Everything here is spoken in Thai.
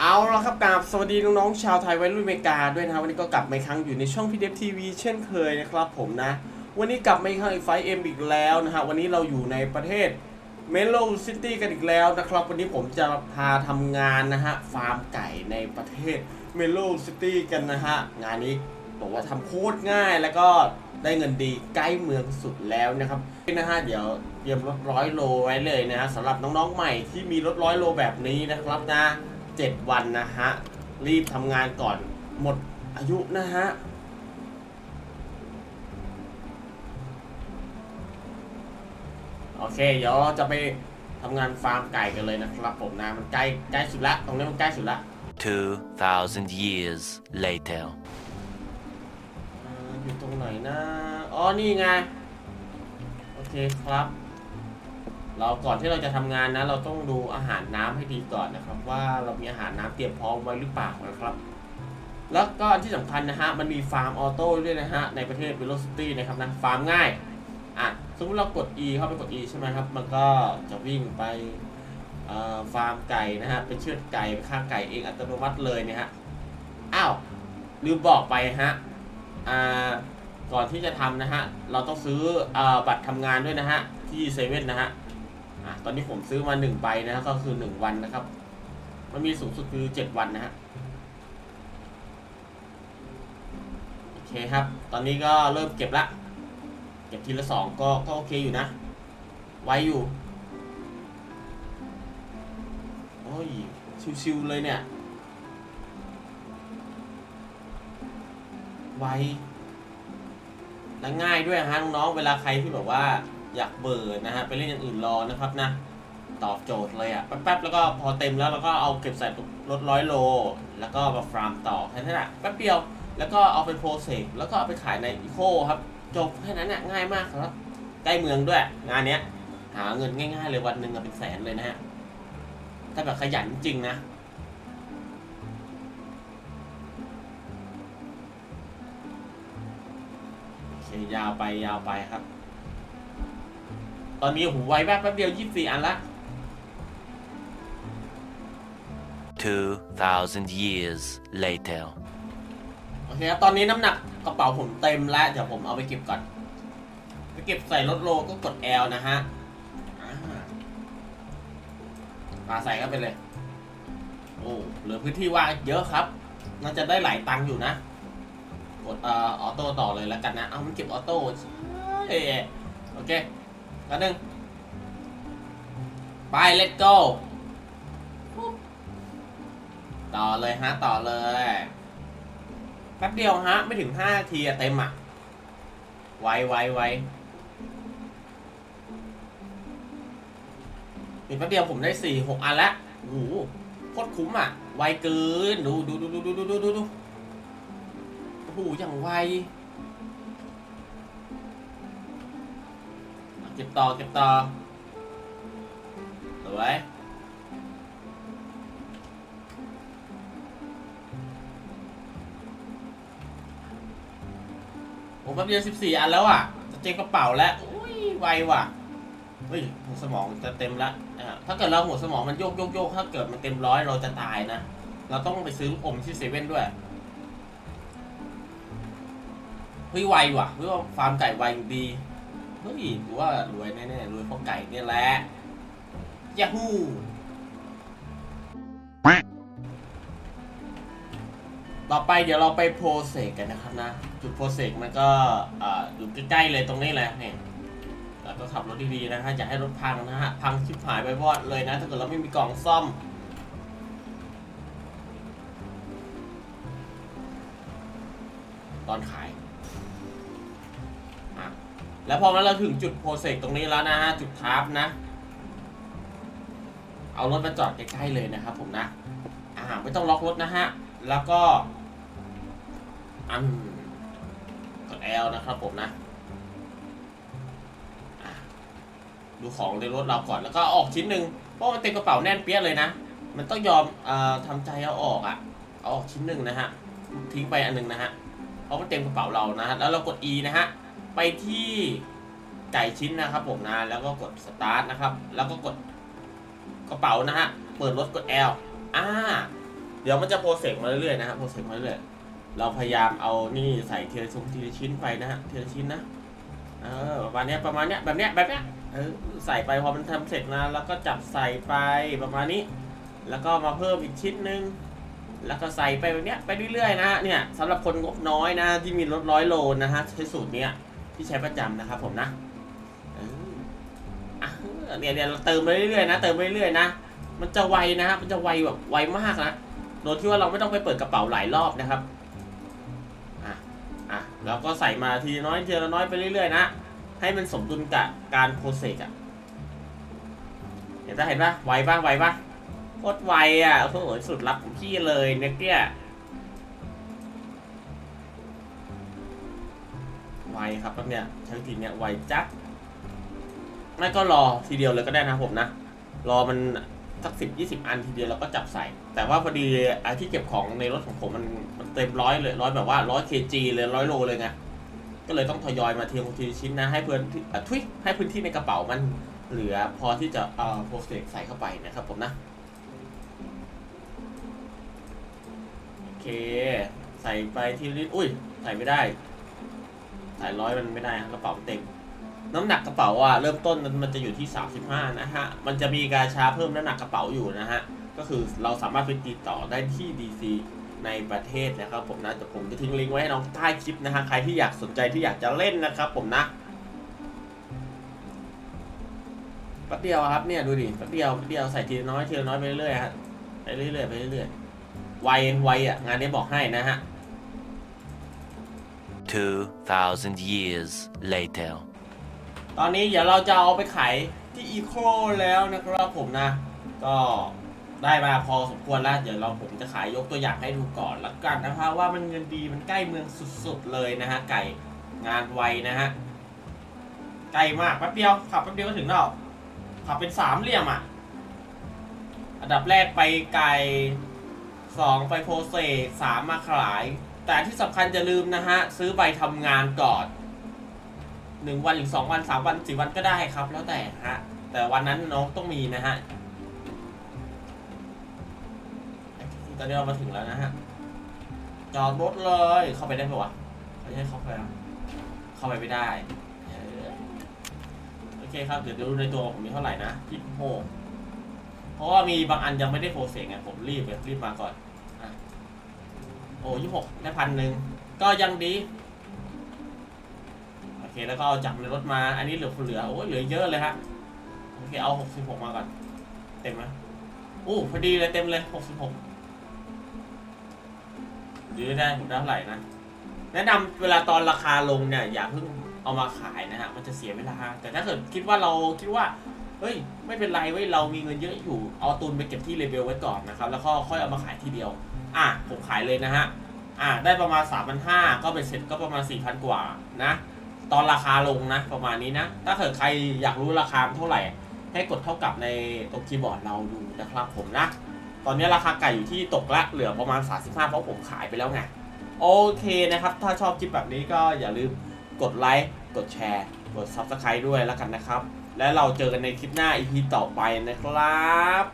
เอาละครับกราบสวัสดีน้องๆชาวไทยวัยรุ่นอเมริกาด้วยนะครับวันนี้ก็กลับมาอีกครั้งอยู่ในช่องพีเดฟทีวีเช่นเคยนะครับผมนะ วันนี้กลับมาอีกครั้งอีกไฟเอ็มอีกแล้วนะฮะวันนี้เราอยู่ในประเทศเมโลซิตี้กันอีกแล้วนะครับ วันนี้ผมจะพาทำงานนะฮะฟาร์มไก่ในประเทศเมโลซิตี้กันนะฮะงานนี้บอกว่าทำโคตรง่ายแล้วก็ได้เงินดีใกล้เมืองสุดแล้วนะครับนะฮะเดี๋ยวเตรียมรถร้อยโลไว้เลยนะฮะสำหรับน้องๆใหม่ที่มีรถร้อยโลแบบนี้นะครับนะ 7 วันนะฮะ รีบทำงานก่อนหมดอายุนะฮะ โอเค เดี๋ยวเราจะไปทำงานฟาร์มไก่กันเลยนะครับผมนะ มันใกล้ใกล้สุดละ ตรงนี้มันใกล้สุดละ 2,000 years later. อ่าอยู่ตรงไหนนะ อ๋อ นี่ไง โอเคครับ เราก่อนที่เราจะทำงานนะ เราต้องดูอาหารน้ำให้ดีก่อนนะครับ ว่าเรามีอาหารน้ำเตรียมพร้อมไว้หรือเปล่านะครับ แล้วก็ที่สำคัญนะฮะมันมีฟาร์มออโต้ด้วยนะฮะในประเทศ Velocity นะครับนะฟาร์มง่ายอะสมมติเรากด E เข้าไปกด E ใช่ไหมครับ มันก็จะวิ่งไปฟาร์มไก่นะฮะเป็นเชือดไก่ไปฆ่าไก่เองอัตโนมัติเลยเนี่ยฮะอ้าวลืมบอกไปฮะอ่าก่อนที่จะทำนะฮะเราต้องซื้ออบัตรทำงานด้วยนะฮะที่เซเว่นนะฮะ อะตอนนี้ผมซื้อมาหนึ่งใบนะฮะก็คือหนึ่งวันนะครับ มันมีสูงสุดคือเจ็ดวันนะฮะโอเคครับ ตอนนี้ก็เริ่มเก็บละ เก็บทีละสองก็ก็โอเคอยู่นะ ไว้อยู่ โอ้ย ชิวๆเลยเนี่ยไวและง่ายด้วยฮะน้องๆเวลาใครที่แบบว่า อยากเบื่อนะฮะไปเล่นอย่างอื่นรอนะครับนะ ตอบโจทย์เลยอะ่ะ แป๊บๆ แล้วก็พอเต็มแล้วเราก็เอาเก็บใส่รถร้อยโล แล้วก็มาฟาร์มต่อแค่นั้นแหละแป๊บเดียวแล้วก็เอาไปโปรเซสแล้วก็เอาไปขายในอีโคครับ จบแค่นั้นน่ะง่ายมากครับใกล้เมืองด้วย งานเนี้ย หาเงินง่ายๆเลยวันหนึ่งอะเป็นแสนเลยนะฮะถ้าแบบขยันจริงนะโอเคยาวไปยาวไปครับ ตอนนี้หูไวแป๊บแป๊บเดียวยี่สิบสี่อันละ 2,000 years later. โอเคครับตอนนี้น้ำหนักกระเป๋าผมเต็มแล้ว เดี๋ยวผมเอาไปเก็บก่อน ไปเก็บใส่รถโลก็กด L นะฮะอ่าปาใส่เข้าไปเลย โอ้เหลือพื้นที่ว่างเยอะครับ น่าจะได้หลายตังค์อยู่นะ กดเอ่อออโต้ต่อเลยแล้วกันนะ เอามันเก็บออโต้ใช่โอเค กันหนึ่งไป let's go ต่อเลยฮะ ต่อเลย แป๊บเดียวฮะ ไม่ถึง5นาทีอะเต็มอะไวไวไวอีกแป๊บเดียวผมได้4 6อันล้วโอ้โหโคตรคุ้มอะไวเกินดูดูดูดูดูดูดูดูดูโอ้โหอย่างไว เก็บต่อเก็บต่อสวยผมแป๊บเดียว14อันแล้วอะ จะเจ๊งกระเป๋าแล้วอุ้ยไวว่ะเฮ้ยหัวสมองจะเต็มละอะถ้าเกิดเราหัวสมองมันโยกโยกโยกถ้าเกิดมันเต็มร้อยเราจะตายนะ เราต้องไปซื้อลูกอมที่เซเว่นด้วยเฮ้ยไวว่ะเฮ้ยว่าฟาร์มไก่ไวดี ฮ้ยถือว่ารวยแน่ๆรวยเพราะไก่เนี่ยแหละยาฮูต่อไปเดี๋ยวเราไปโปรเซสกันนะครับนะ จุดโปรเซสมันก็ออยู่ใกล้ๆเลยตรงนี้แหละเนี่ยแล้วก็ขับรถดีๆนะฮะอย่าให้รถพังนะฮะ พังชิบหายไปวอดเลยนะ ถ้าเกิดเราไม่มีกล่องซ่อม ตอนขาย แล้วพอเราถึงจุดโปรเซสตรงนี้แล้วนะฮะจุดทาร์ปนะ เอารถมาจอดใกล้ๆเลยนะครับผมนะอ่าไม่ต้องล็อกรถนะฮะ แล้วก็อันกด L นะครับผมนะดูของในรถเราก่อนแล้วก็ออกชิ้นหนึ่งเพราะมันเต็มกระเป๋าแน่นเปี้ยเลยนะ มันต้องยอมอ่อทำใจเอาออกอะ่ะเอาออกชิ้นหนึ่งนะฮะทิ้งไปอันหนึงนะฮะเพราะมันเต็มกระเป๋าเรานะฮะแล้วเรากด E นะฮะ ไปที่ไก่ชิ้นนะครับผมนะแล้วก็กด start นะครับ แล้วก็กดกระเป๋านะฮะเปิดรถกด L อ่า เดี๋ยวมันจะโปรเซสมาเรื่อยๆนะฮะโปรเซสมาเรื่อยๆเราพยายามเอานี่ใส่ทีละชิ้นทีลชิ้นไปนะฮะเทีลชิ้นนะเออประมาณเนี้ยประมาณเนี้ยแบบเนี้ยแบบเนี้ยเออใส่ไปพอมันทำเสร็จนะแล้วก็จับใส่ไปประมาณนี้ แล้วก็มาเพิ่มอีกชิ้นหนึ่งแล้วก็ใส่ไปแบบเนี้ยไปเรื่อยๆนะฮะเนี่ยสำหรับคนงบน้อยนะที่มีรถร้อยโลนะฮะใช้สูตรเนี้ย ที่ใช้ประจำนะครับผมนะเนี่ยเนี่ยเราเติมไปเรื่อยๆนะเติมไปเรื่อยๆนะมันจะไวนะฮะมันจะไวแบบไวมากนะโดยที่ว่าเราไม่ต้องไปเปิดกระเป๋าหลายรอบนะครับอะอะแล้วก็ใส่มาทีน้อยทีละน้อยไปเรื่อยๆนะให้มันสมดุลกับการโปรเซสอะเห็นปะเห็นปะไวปะไวปะโคตรไวอะโอ้โหสุดลับของพี่เลยเนี่ย ไวครับแป๊บเนี่ยใช้วิธีเนี้ยไวจัดไม่ก็รอทีเดียวเลยก็ได้นะผมนะ รอมันสักสิบยี่สิบอันทีเดียวแล้วก็จับใส่ แต่ว่าพอดีไอ้ที่เก็บของในรถของผมมันมันเต็มร้อยเลยร้อยแบบว่าร้อยเคจีเลยร้อยโลเลยไงก็เลยต้องทยอยมาเทีละทีชิ้นนะให้เพื่อนที่อะทุยให้พื้นที่ในกระเป๋ามันเหลือพอที่จะเอ่อโปรเซสใส่เข้าไปนะครับผมนะโอเค ใส่ไปทีละนิดอุ้ย ใส่ไม่ได้ ใส่ร้อยมันไม่ได้กระเป๋าเต็ม น้ำหนักกระเป๋าอะเริ่มต้นมันจะอยู่ที่ 35 นะฮะ มันจะมีกาชาเพิ่มน้ำหนักกระเป๋าอยู่นะฮะ ก็คือเราสามารถไปติดต่อได้ที่ DC ในประเทศนะครับผมนะแต่ผมจะทิ้งลิงก์ไว้ให้น้องใต้คลิปนะฮะ ใครที่อยากสนใจที่อยากจะเล่นนะครับผมนะแป๊บเดียวครับเนี่ยดูดิแป๊บเดียวแป๊บเดียวใส่ทีน้อยทีน้อยไปเรื่อยฮะไปเรื่อยๆไปเรื่อยๆไวไวอะงานนี้บอกให้นะฮะ 2,000 years later. ตอนนี้เดี๋ยวเราจะเอาไปขายที่อีโคแล้วนะครับผมนะ ก็ได้มาพอสมควรแล้ว เดี๋ยวเราผมจะขายยกตัวอย่างให้ดูก่อนละกันนะครับว่ามันเงินดีมันใกล้เมืองสุดๆเลยนะฮะไก่งานไวนะฮะใกล้มากแป๊บเดียวขับแป๊บเดียวก็ถึงแล้วขับเป็นสามเหลี่ยมอะ อันดับแรกไปไก่ สองไปโพเซสสามมาขาย แต่ที่สำคัญจะลืมนะฮะ ซื้อใบทำงานก่อนหนึ่งวันหรือสองวันสามวันสี่วันก็ได้ครับ แล้วแต่ฮะ แต่วันนั้นน้องต้องมีนะฮะตอนนี้เรามาถึงแล้วนะฮะ จอดรถเลย เข้าไปได้ปะวะไม่ใช่เข้าไปเข้าไปไม่ได้โอเคครับ เดี๋ยวดูในตัวผมมีเท่าไหร่นะยี่สิบหกเพราะว่ามีบางอันยังไม่ได้โปรเซสไงผมรีบเลยรีบมาก่อน โอ้ยี่หกได้พันหนึ่งก็ยังดี โอเคแล้วก็เอาจากในรถมา อันนี้เหลือเหลือโอ้ยเหลือเยอะเลยฮะ โอเคเอาหกสิบหกมาก่อน เต็มไหมโอ้พอดีเลยเต็มเลยหกสิบหกยื้อได้ผมได้เท่าไหร่นะ แนะนำเวลาตอนราคาลงเนี่ย อย่าเพิ่งเอามาขายนะฮะ มันจะเสียเวลา แต่ถ้าเกิดคิดว่าเราคิดว่า เฮ้ย ไม่เป็นไรเว้ย เรามีเงินเยอะอยู่ เอาตุนไปเก็บที่เลเบลไว้ก่อนนะครับ แล้วก็ค่อยเอามาขายทีเดียว อะผมขายเลยนะฮะอะได้ประมาณ 3 5 0 0 ก็เป็นเสร็จก็ประมาณ 4,000 กว่านะ ตอนราคาลงนะ ประมาณนี้นะ ถ้าเกิดใครอยากรู้ราคาเท่าไหร่ ให้กดเท่ากับในตรงคีย์บอร์ดเราดูนะครับผมนะ ตอนนี้ราคาไก่อยู่ที่ตกละเหลือประมาณ 35 เพราะผมขายไปแล้วไง โอเคนะครับ ถ้าชอบคลิปแบบนี้ก็อย่าลืมกดไลค์กดแชร์ กด Subscribe ด้วยแล้วกันนะครับ และเราเจอกันในคลิปหน้า EP ต่อไปนะครับ